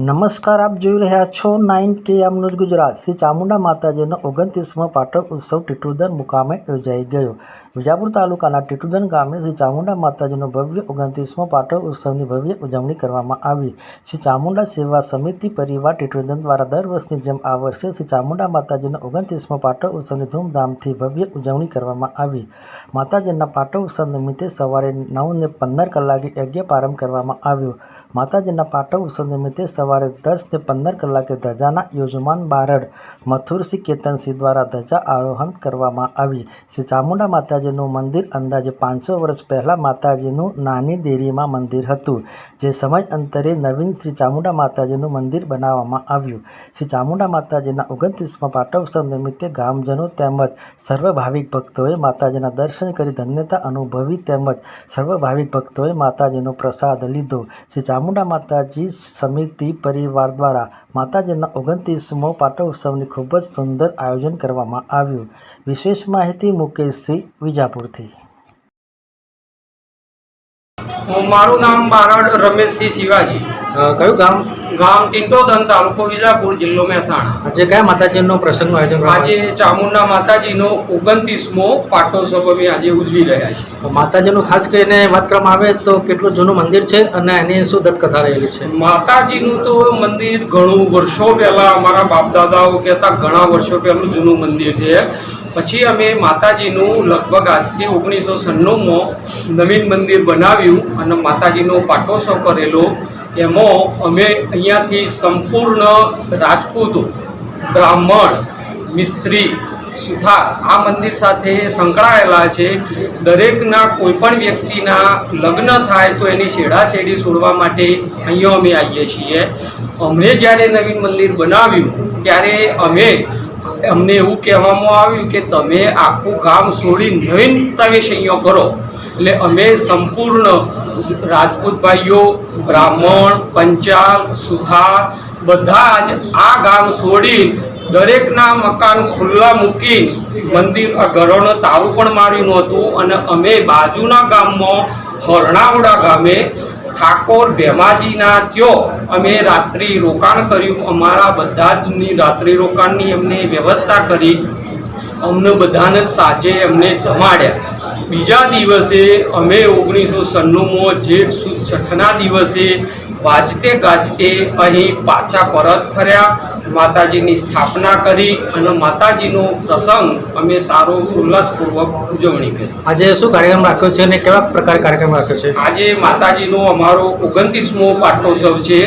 નમસ્કાર, આપ જોઈ રહ્યા છો નાઇન કે એમ ગુજરાત. શ્રી ચામુંડા માતાજીનો ઓગણત્રીસમો પાટણ ઉત્સવ ટીટુદન મુકામે યોજાઈ ગયો. વિજાપુર તાલુકાના ટીટુદન ગામે શ્રી ચામુંડા માતાજીનો ભવ્ય ઓગણત્રીસમો પાટણ ઉત્સવની ભવ્ય ઉજવણી કરવામાં આવી. શ્રી ચામુંડા સેવા સમિતિ પરિવાર ટીટુદન દ્વારા દર વર્ષની જેમ આ વર્ષે શ્રી ચામુંડા માતાજીનો ઓગણત્રીસમો પાટણ ઉત્સવની ધૂમધામથી ભવ્ય ઉજવણી કરવામાં આવી. માતાજીના પાટણ ઉત્સવ નિમિત્તે સવારે નવ ને પંદર કલાકે યજ્ઞ પ્રારંભ કરવામાં આવ્યો. માતાજીના પાટણ ઉત્સવ નિમિત્તે સવારે દસ ને પંદર કલાકે ધજાના યજમાન બારડ મથુરસિંહ કેતનસિંહ દ્વારા ધજા આરોહણ કરવામાં આવી. શ્રી ચામુંડા માતાજીનું મંદિર અંદાજે પાંચસો વર્ષ પહેલાં માતાજીનું નાની દેરીમાં મંદિર હતું, જે સમય અંતરે નવીન શ્રી ચામુંડા માતાજીનું મંદિર બનાવવામાં આવ્યું. શ્રી ચામુંડા માતાજીના ઓગણત્રીસમાં પાટોત્સવ નિમિત્તે ગામજનો તેમજ સર્વ ભાવિક ભક્તોએ માતાજીના દર્શન કરી ધન્યતા અનુભવી તેમજ સર્વ ભાવિક ભક્તોએ માતાજીનો પ્રસાદ લીધો. શ્રી ચામુંડા માતાજી સમિતિ પરિવાર દ્વારા માતાજીના ઓગણત્રીસમો પાટોત્સવની ખૂબ જ સુંદર આયોજન કરવામાં આવ્યું. વિશેષ માહિતી મુકેશસિંહ વિજાપુરથી. મારું નામ બારડ રમેશસિંહ શિવાજી. કયું ગામ? ગામ ટિંટોદન તાલુકો વિજાપુર જિલ્લો મહેસાણા. આજે કયા માતાજીનો પ્રસંગનું આયોજન આજે ચામુંડા માતાજીનો ઓગણત્રીસમો પાટોત્સવ અમે આજે ઉજવી રહ્યા છીએ. માતાજીનું ખાસ કરીને વાત કરવામાં આવે તો કેટલું જૂનું મંદિર છે અને એની શું દત્તકથા રહેલી છે? માતાજીનું તો મંદિર ઘણું વર્ષો પહેલાં અમારા બાપ દાદાઓ કહેતા ઘણા વર્ષો પહેલું જૂનું મંદિર છે. પછી અમે માતાજીનું લગભગ આજથી ઓગણીસો સન્નુંમાં નવીન મંદિર બનાવ્યું અને માતાજીનો પાટોત્સવ કરેલો. એમાં અમે અહીંયાથી સંપૂર્ણ રાજપૂતો, બ્રાહ્મણ, મિસ્ત્રી, સુથાર આ મંદિર સાથે સંકળાયેલા છે. દરેકના કોઈપણ વ્યક્તિના લગ્ન થાય તો એની શેડાશેડી છોડવા માટે અહીંયા અમે આવીએ છીએ. અમે જ્યારે નવીન મંદિર બનાવ્યું, ત્યારે અમે અમને એવું કહેવામાં આવ્યું કે તમે આખું ગામ છોડી નવીન પ્રવેશ અહીંયા કરો. એટલે અમે સંપૂર્ણ રાજપૂત ભાઈઓ, બ્રાહ્મણ પંચાલ સુથાર, બધા જ આ ગામ છોડી દરેકના મકાન ખુલ્લા મૂકી મંદિર ઘરોનું તારું પણ માર્યું નહોતું અને અમે બાજુના ગામમાં હરણાવડા ગામે ઠાકોર ભેમાજીના થયો. અમે રાત્રિ રોકાણ કર્યું. અમારા બધા જની રાત્રિ રોકાણની અમને વ્યવસ્થા કરી. અમને બધાને સાંજે અમને જમાડ્યા. બીજા દિવસે અમે ઓગણીસો સન્નુમાં જેઠ સુદ છઠ્ઠના દિવસે વાજતે ગાજતે અહીં પાછા પરત ફર્યા. માતાજીની સ્થાપના કરી અને માતાજીનો પ્રસંગ અમે સારો ઉલ્લાસપૂર્વક ઉજવણી કરી. આજે શું કાર્યક્રમ રાખ્યો છે અને કેવા પ્રકાર કાર્યક્રમ રાખ્યો છે? આજે માતાજીનો અમારો ઓગણત્રીસમો પાટોત્સવ છે.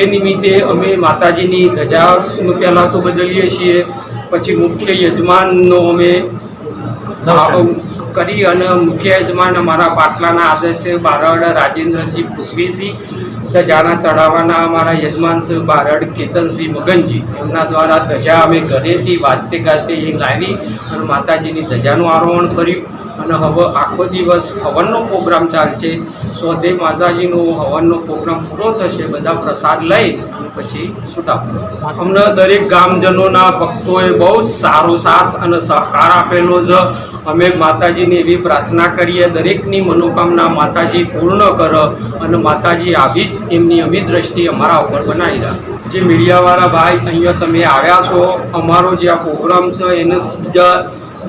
એ નિમિત્તે અમે માતાજીની ધજાનું પહેલાં તો બદલીએ છીએ. પછી મુખ્ય યજમાનનો અમે કરી અને મુખ્ય યજમાન અમારા પાટલાના આદર્શ બારડ રાજેન્દ્રસિંહ પૃથ્વીસિંહ ધજાના ચડાવવાના અમારા યજમાન શ્રી બારડ કેતનસિંહ મગનજી. એમના દ્વારા ધજા અમે ઘરેથી વાજતે ગાજતે એ લાવી અને માતાજીની ધજાનું આરોહણ કર્યું. અને હવે આખો દિવસ હવનનો પ્રોગ્રામ ચાલશે સોદે માતાજીનો હવનનો પ્રોગ્રામ પૂરો થશે, બધા પ્રસાદ લઈ અને પછી છૂટા અમને દરેક ગામજનોના ભક્તોએ બહુ જ સારો સાથ અને સહકાર આપેલો છે. અમે માતાજીની એવી પ્રાર્થના કરીએ, દરેકની મનોકામના માતાજી પૂર્ણ કર અને માતાજી આવી જ એમની અમી દ્રષ્ટિ અમારા ઉપર બનાવી રાખે. જે મીડિયાવાળા ભાઈ અહીંયા તમે આવ્યા છો, અમારો જે આ પ્રોગ્રામ છે, એને બીજા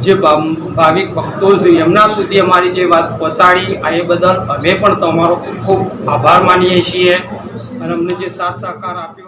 જે ભાવિક ભક્તો છે, એમના સુધી અમારી જે વાત પહોંચાડી, આ એ બદલ અમે પણ તમારો ખૂબ ખૂબ આભાર માનીએ છીએ. અને અમને જે સાથ સહકાર આપ્યો